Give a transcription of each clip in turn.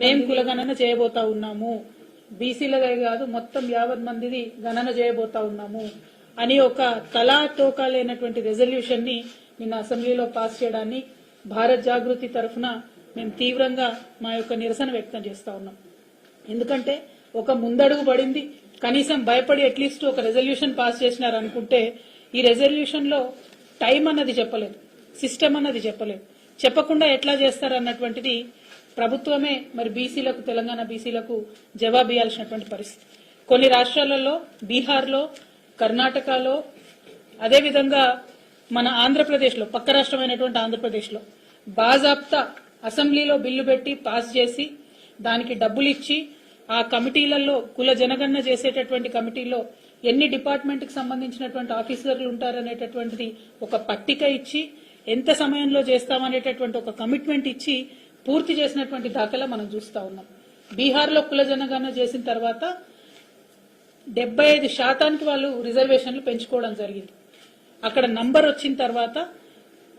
మేము కులగణన చేయబోతా ఉన్నాము. బీసీలదే కాదు మొత్తం యావత్ మందిది గణన చేయబోతా ఉన్నాము అని ఒక తలాతోకా లేనటువంటి రెజల్యూషన్ని నిన్న అసెంబ్లీలో పాస్ చేయడాన్ని భారత్ జాగృతి తరఫున మేము తీవ్రంగా మా యొక్క నిరసన వ్యక్తం చేస్తా ఉన్నాం. ఎందుకంటే ఒక ముందడుగు పడింది. కనీసం భయపడి అట్లీస్ట్ ఒక రెజల్యూషన్ పాస్ చేసినారు అనుకుంటే ఈ రెజల్యూషన్లో టైం అన్నది చెప్పలేదు సిస్టమ్ అన్నది చెప్పలేదు. చెప్పకుండా ఎట్లా చేస్తారు అన్నటువంటిది ప్రభుత్వమే మరి బీసీలకు తెలంగాణ బీసీలకు జవాబు ఇవ్వాల్సినటువంటి పరిస్థితి. కొన్ని రాష్ట్రాలలో బీహార్లో కర్ణాటకలో అదేవిధంగా మన ఆంధ్రప్రదేశ్లో పక్క రాష్ట్రమైనటువంటి ఆంధ్రప్రదేశ్లో బాజాప్తా అసెంబ్లీలో బిల్లు పెట్టి పాస్ చేసి దానికి డబ్బులు ఇచ్చి ఆ కమిటీలలో కుల జనగణన చేసేటటువంటి కమిటీలో ఎన్ని డిపార్ట్మెంట్కి సంబంధించినటువంటి ఆఫీసర్లు ఉంటారనేటటువంటిది ఒక పట్టిక ఇచ్చి ఎంత సమయంలో చేస్తామనేటటువంటి ఒక కమిట్మెంట్ ఇచ్చి పూర్తి చేసినటువంటి దాఖలా మనం చూస్తా ఉన్నాం. బీహార్లో కుల జనగణన చేసిన తర్వాత డెబ్బై ఐదు శాతానికి వాళ్ళు రిజర్వేషన్లు పెంచుకోవడం జరిగింది. అక్కడ నంబర్ వచ్చిన తర్వాత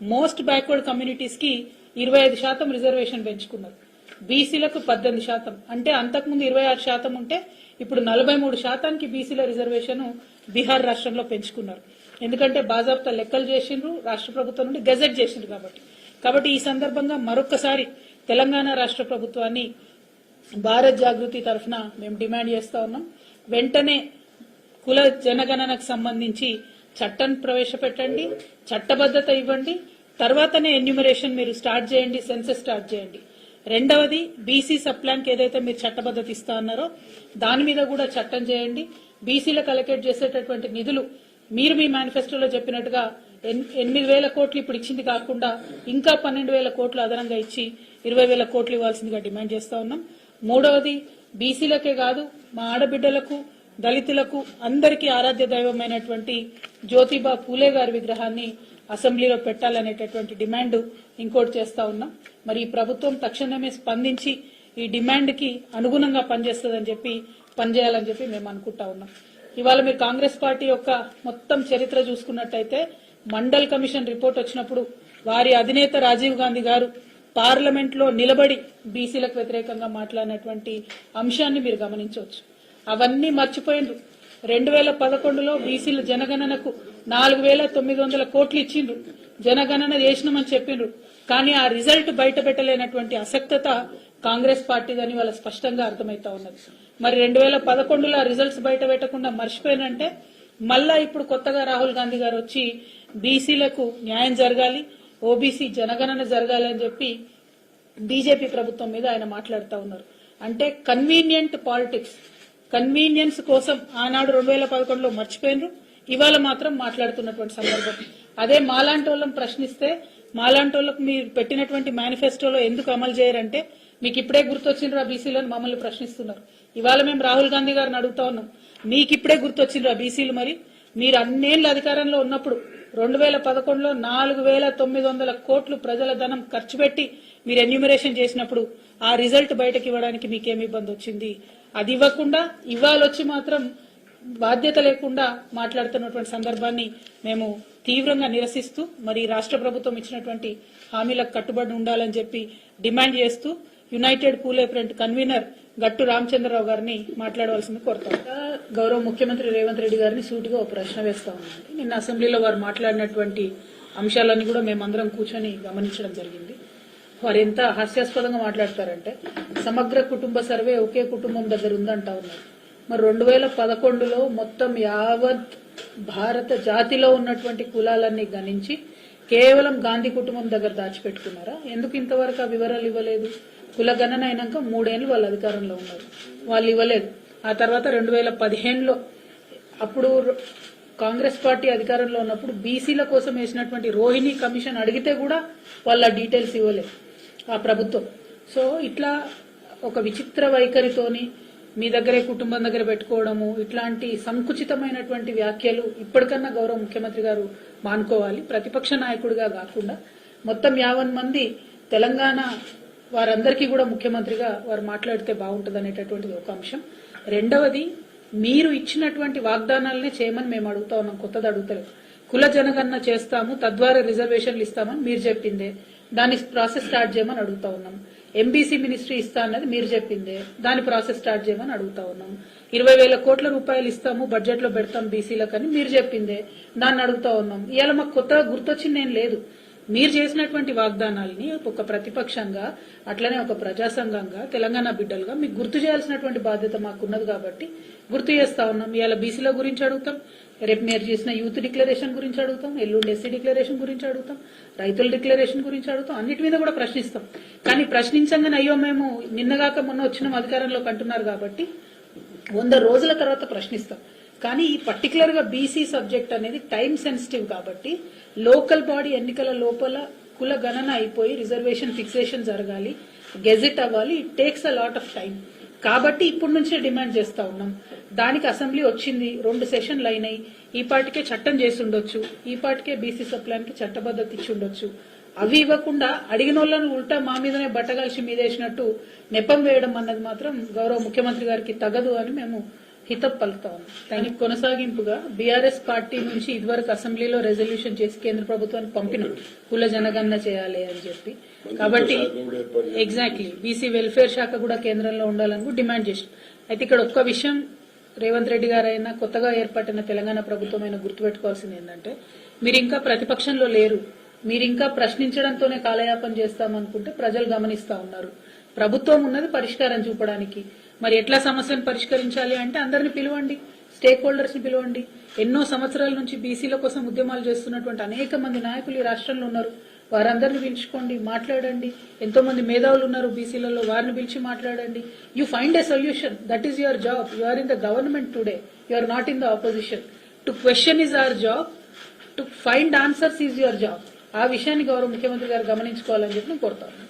మోస్ట్ బ్యాక్వర్డ్ కమ్యూనిటీస్కి ఇరవై ఐదు శాతం రిజర్వేషన్ పెంచుకున్నారు. బీసీలకు పద్దెనిమిది శాతం. అంటే అంతకుముందు ఇరవై ఆరు శాతం ఉంటే ఇప్పుడు నలభై మూడు శాతానికి బీసీల రిజర్వేషన్ బీహార్ రాష్ట్రంలో పెంచుకున్నారు. ఎందుకంటే బాజాబ్తా లెక్కలు చేసిండ్రు రాష్ట్ర ప్రభుత్వం నుండి గెజెట్ చేసిండ్రు కాబట్టి. కాబట్టి ఈ సందర్భంగా మరొకసారి తెలంగాణ రాష్ట్ర ప్రభుత్వాన్ని భారత్ జాగృతి తరఫున మేము డిమాండ్ చేస్తా ఉన్నాం. వెంటనే కుల జనగణనకు సంబంధించి చట్టం ప్రవేశపెట్టండి చట్టబద్ధత ఇవ్వండి తర్వాతనే ఎన్యూమరేషన్ మీరు స్టార్ట్ చేయండి సెన్సెస్ స్టార్ట్ చేయండి. రెండవది బీసీ సప్లాన్కి ఏదైతే మీరు చట్టబద్ధత ఇస్తా అన్నారో దాని మీద కూడా చట్టం చేయండి. బీసీలకు అలకేట్ చేసేటటువంటి నిధులు మీరు మీ మేనిఫెస్టోలో చెప్పినట్టుగా ఎన్- ఎనిమిది వేల కోట్లు ఇప్పుడు ఇచ్చింది కాకుండా ఇంకా పన్నెండు వేల కోట్లు అదనంగా ఇచ్చి ఇరవై వేల కోట్లు ఇవ్వాల్సిందిగా డిమాండ్ చేస్తా ఉన్నాం. మూడవది బీసీలకే కాదు మా ఆడబిడ్డలకు దళితులకు అందరికీ ఆరాధ్య దైవమైనటువంటి జ్యోతిబా పూలే గారి విగ్రహాన్ని అసెంబ్లీలో పెట్టాలనేటటువంటి డిమాండ్ ఇంకోటి చేస్తా ఉన్నాం. మరి ఈ ప్రభుత్వం తక్షణమే స్పందించి ఈ డిమాండ్కి అనుగుణంగా పనిచేస్తుందని చెప్పి పనిచేయాలని చెప్పి మేము అనుకుంటా ఉన్నాం. ఇవాళ మీరు కాంగ్రెస్ పార్టీ యొక్క మొత్తం చరిత్ర చూసుకున్నట్టయితే మండల్ కమిషన్ రిపోర్ట్ వచ్చినప్పుడు వారి అధినేత రాజీవ్ గాంధీ గారు పార్లమెంట్లో నిలబడి బీసీలకు వ్యతిరేకంగా మాట్లాడినటువంటి అంశాన్ని మీరు గమనించవచ్చు. అవన్నీ మర్చిపోయిండ్రు. రెండు వేల పదకొండులో బీసీల జనగణనకు నాలుగు వేల తొమ్మిది వందల కోట్లు ఇచ్చిండ్రు. జనగణన చేసినామని చెప్పిండ్రు. కానీ ఆ రిజల్ట్ బయట పెట్టలేనటువంటి అసక్తత కాంగ్రెస్ పార్టీదని వాళ్ళ స్పష్టంగా అర్థమైతా ఉన్నది. మరి రెండు వేల పదకొండులో రిజల్ట్స్ బయట పెట్టకుండా మర్చిపోయినంటే మళ్ళా ఇప్పుడు కొత్తగా రాహుల్ గాంధీ గారు వచ్చి బీసీలకు న్యాయం జరగాలి ఓబీసీ జనగణన జరగాలి అని చెప్పి బీజేపీ ప్రభుత్వం మీద ఆయన మాట్లాడుతూ ఉన్నారు. అంటే కన్వీనియంట్ పాలిటిక్స్ కన్వీనియన్స్ కోసం ఆనాడు రెండు వేల పదకొండులో మర్చిపోయినరు. ఇవాళ మాత్రం మాట్లాడుతున్నటువంటి సందర్భం. అదే మాలాంటి వాళ్ళని ప్రశ్నిస్తే మాలాంటి వాళ్ళకు మీరు పెట్టినటువంటి మేనిఫెస్టోలో ఎందుకు అమలు చేయరంటే మీకు ఇప్పుడే గుర్తొచ్చిండ్రు ఆ బీసీలను మమ్మల్ని ప్రశ్నిస్తున్నారు. ఇవాళ మేము రాహుల్ గాంధీ గారిని అడుగుతా ఉన్నాం. మీకు ఇప్పుడే గుర్తొచ్చిండ్రు ఆ బీసీలు మరి? మీరు అన్నేళ్ళు అధికారంలో ఉన్నప్పుడు రెండు వేల పదకొండులో నాలుగు వేల తొమ్మిది వందల కోట్లు ప్రజల ధనం ఖర్చు పెట్టి మీరు ఎన్యూమరేషన్ చేసినప్పుడు ఆ రిజల్ట్ బయటకు ఇవ్వడానికి మీకేమి ఇబ్బంది వచ్చింది? అది ఇవ్వకుండా ఇవాళ వచ్చి మాత్రం బాధ్యత లేకుండా మాట్లాడుతున్నటువంటి సందర్భాన్ని మేము తీవ్రంగా నిరసిస్తూ మరి రాష్ట్ర ప్రభుత్వం ఇచ్చినటువంటి హామీలకు కట్టుబడి ఉండాలని చెప్పి డిమాండ్ చేస్తూ యునైటెడ్ పూలే ఫ్రంట్ కన్వీనర్ గట్టు రామచంద్రరావు గారిని మాట్లాడవలసింది కోరుతాం. గౌరవ ముఖ్యమంత్రి రేవంత్ రెడ్డి గారిని సూటిగా ఒక ప్రశ్న వేస్తా ఉన్నాను నిన్న అసెంబ్లీలో వారు మాట్లాడినటువంటి అంశాలన్నీ కూడా మేమందరం కూర్చొని గమనించడం జరిగింది. వారు ఎంత హాస్యాస్పదంగా మాట్లాడతారంటే సమగ్ర కుటుంబ సర్వే ఒకే కుటుంబం దగ్గర ఉందంటా ఉన్నారు. మరి రెండు వేల పదకొండులో మొత్తం యావత్ భారత జాతిలో ఉన్నటువంటి కులాలన్నీ గణించి కేవలం గాంధీ కుటుంబం దగ్గర దాచిపెట్టుకున్నారా? ఎందుకు ఇంతవరకు ఆ వివరాలు ఇవ్వలేదు? కుల గణన అయినాక మూడేళ్ళు వాళ్ళు అధికారంలో ఉన్నారు. వాళ్ళు ఇవ్వలేదు. ఆ తర్వాత రెండు వేల పదిహేనులో అప్పుడు కాంగ్రెస్ పార్టీ అధికారంలో ఉన్నప్పుడు బీసీల కోసం వేసినటువంటి రోహిణి కమిషన్ అడిగితే కూడా వాళ్ళ డీటెయిల్స్ ఇవ్వలేదు. ఆ ప్రభుత్వం. సో ఇట్లా ఒక విచిత్ర వైఖరితోని మీ దగ్గరే కుటుంబం దగ్గర పెట్టుకోవడము ఇట్లాంటి సంకుచితమైనటువంటి వ్యాఖ్యలు ఇప్పటికన్నా గౌరవ ముఖ్యమంత్రి గారు మానుకోవాలి. ప్రతిపక్ష నాయకుడిగా కాకుండా మొత్తం యావన్ మంది తెలంగాణ వారందరికీ కూడా ముఖ్యమంత్రిగా వారు మాట్లాడితే బాగుంటుంది అనేటటువంటిది ఒక అంశం. రెండవది మీరు ఇచ్చినటువంటి వాగ్దానాలనే చేయమని మేము అడుగుతా ఉన్నాం. కొత్తది అడుగుతలేదు. కుల జనగణన చేస్తాము తద్వారా రిజర్వేషన్లు ఇస్తామని మీరు చెప్పిందే. దాని ప్రాసెస్ స్టార్ట్ చేయమని అడుగుతా ఉన్నాం. ఎంబీసీ మినిస్ట్రీ ఇస్తా అన్నది మీరు చెప్పిందే. దాని ప్రాసెస్ స్టార్ట్ చేయమని అడుగుతా ఉన్నాం. ఇరవై వేల కోట్ల రూపాయలు ఇస్తాము బడ్జెట్లో పెడతాం బీసీలకు అని మీరు చెప్పిందే. దాన్ని అడుగుతా ఉన్నాం. ఇవాళ మాకు కొత్తగా గుర్తొచ్చింది ఏం లేదు. మీరు చేసినటువంటి వాగ్దానాల్ని ఒక ప్రతిపక్షంగా అట్లనే ఒక ప్రజా సంఘంగా తెలంగాణ బిడ్డలుగా మీకు గుర్తు చేయాల్సినటువంటి బాధ్యత మాకున్నది కాబట్టి గుర్తు చేస్తా ఉన్నాం. ఇవాళ బీసీల గురించి అడుగుతాం. రేపు మీరు చేసిన యూత్ డిక్లరేషన్ గురించి అడుగుతాం. ఎల్లుండి ఎస్సీ డిక్లరేషన్ గురించి అడుగుతాం. రైతుల డిక్లరేషన్ గురించి అడుగుతాం. అన్నిటి మీద కూడా ప్రశ్నిస్తాం. కానీ ప్రశ్నించంగానే అయ్యో మేము నిన్నగాక మొన్న వచ్చిన అధికారంలోకి అంటున్నారు కాబట్టి వంద రోజుల తర్వాత ప్రశ్నిస్తాం. కానీ ఈ పర్టికులర్గా బీసీ సబ్జెక్ట్ అనేది టైం సెన్సిటివ్ కాబట్టి లోకల్ బాడీ ఎన్నికల లోపల కుల గణన అయిపోయి రిజర్వేషన్ ఫిక్సేషన్ జరగాలి. గెజిట్ అవ్వాలి. It takes a lot of time కాబట్టి ఇప్పటి నుంచే డిమాండ్ చేస్తా ఉన్నాం. దానికి అసెంబ్లీ వచ్చింది. రెండు సెషన్లు అయినాయి. ఈ పాటికే చట్టం చేసి ఉండొచ్చు. ఈ పాటికే బీసీ సప్లాన్కి చట్టబద్ధత ఇచ్చి ఉండొచ్చు. అవి ఇవ్వకుండా అడిగిన వాళ్ళను ఉల్టా మా మీదనే బట్టగలిసి మీదేసినట్టు నెపం వేయడం అన్నది మాత్రం గౌరవ ముఖ్యమంత్రి గారికి తగదు అని మేము హితం పలుకుతా ఉన్నాం దానికి కొనసాగింపుగా బీఆర్ఎస్ పార్టీ నుంచి ఇదివరకు అసెంబ్లీలో రెజల్యూషన్ చేసి కేంద్ర ప్రభుత్వానికి పంపినాం. కుల జనగణన చేయాలి అని చెప్పి. కాబట్టి ఎగ్జాక్ట్లీ బీసీ వెల్ఫేర్ శాఖ కూడా కేంద్రంలో ఉండాలని డిమాండ్ చేసినాం. అయితే ఇక్కడ ఒక్క విషయం రేవంత్ రెడ్డి గారైనా కొత్తగా ఏర్పడిన తెలంగాణ ప్రభుత్వం అయినా గుర్తుపెట్టుకోవాల్సింది ఏంటంటే మీరు ఇంకా ప్రతిపక్షంలో లేరు. మీరు ఇంకా ప్రశ్నించడంతోనే కాలయాపన చేస్తామనుకుంటే ప్రజలు గమనిస్తా ఉన్నారు. ప్రభుత్వం ఉన్నది పరిష్కారం చూపడానికి. మరి ఎట్లా సమస్యను పరిష్కరించాలి అంటే అందరిని పిలవండి స్టేక్ హోల్డర్స్ని పిలవండి. ఎన్నో సంవత్సరాల నుంచి బీసీల కోసం ఉద్యమాలు చేస్తున్నటువంటి అనేక మంది నాయకులు ఈ రాష్ట్రంలో ఉన్నారు. వారందరిని పిలుచుకోండి మాట్లాడండి. ఎంతో మంది మేధావులు ఉన్నారు బీసీలలో వారిని పిలిచి మాట్లాడండి. You find a solution that is your job you are in the government today you are not in the opposition to question is our job to find answers is your job ఆ విషయాన్ని గౌరవ ముఖ్యమంత్రి గారు గమనించుకోవాలని చెప్పి నేను కోరుతాను